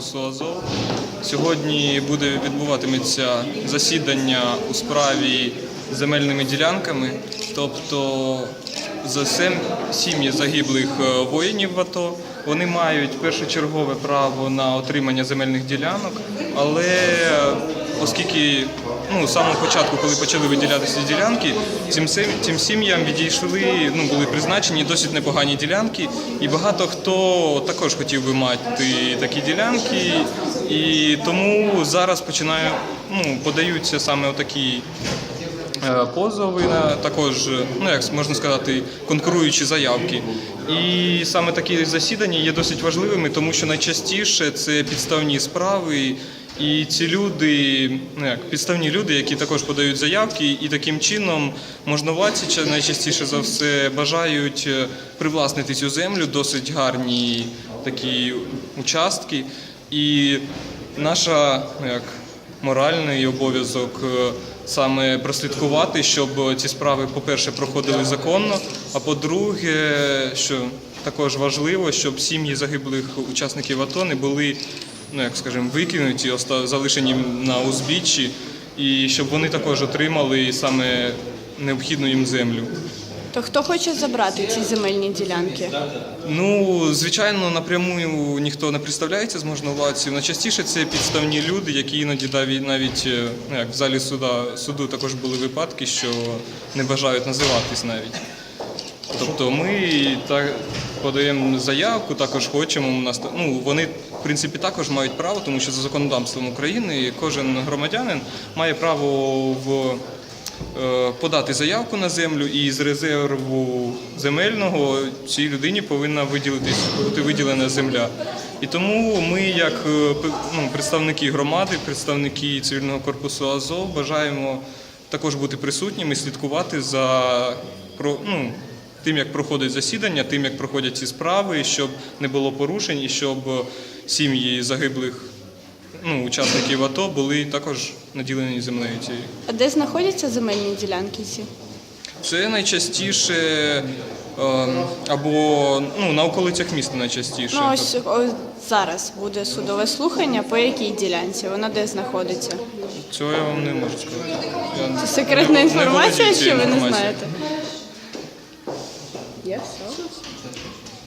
корпусу Азов. Сьогодні буде відбуватиметься засідання у справі земельними ділянками, тобто за сім'ї загиблих е, воїнів в АТО. Вони мають першочергове право на отримання земельних ділянок, але е, оскільки ну, самого початку, коли почали виділятися ділянки, цим, цим сім'ям відійшли, ну, були призначені досить непогані ділянки, і багато хто також хотів би мати такі ділянки, і тому зараз починаю, ну, подаються саме отакі е, позови, також, ну як можна сказати, конкуруючі заявки. І саме такі засідання є досить важливими, тому що найчастіше це підставні справи. І ці люди, ну як підставні люди, які також подають заявки, і таким чином можновладці найчастіше за все бажають е, привласнити цю землю, досить гарні такі участки. І наша ну, як моральний обов'язок е, саме прослідкувати, щоб ці справи, по-перше, проходили законно, а по-друге, що також важливо, щоб сім'ї загиблих учасників АТО не були, ну як скажімо, викинуті, залишені на узбіччі, і щоб вони також отримали саме необхідну їм землю. То хто хоче забрати ці земельні ділянки? Ну, звичайно, напряму ніхто не представляється з можновладців. Найчастіше це підставні люди, які іноді навіть навіть е, ну, як в залі суда суду також були випадки, що не бажають називатись навіть. Тобто ми так подаємо заявку, також хочемо. У нас ну вони в принципі також мають право, тому що за законодавством України кожен громадянин має право в е, подати заявку на землю, і з резерву земельного цій людині повинна виділитись бути виділена земля. І тому ми, як е, ну, представники громади, представники цивільного корпусу Азов, бажаємо також бути присутніми, слідкувати за про ну. Тим, як проходить засідання, тим, як проходять ці справи, щоб не було порушень і щоб сім'ї загиблих ну, учасників АТО були також наділені землею цією. А де знаходяться земельні ділянки ці? Це найчастіше ем, або ну, на околицях міста найчастіше. Ну ось о, зараз буде судове слухання. По якій ділянці? Вона де знаходиться? Цього я вам не можу сказати. Я Це секретна не- не інформація, володію що цією ви не інформацією. знаєте? Yes, so?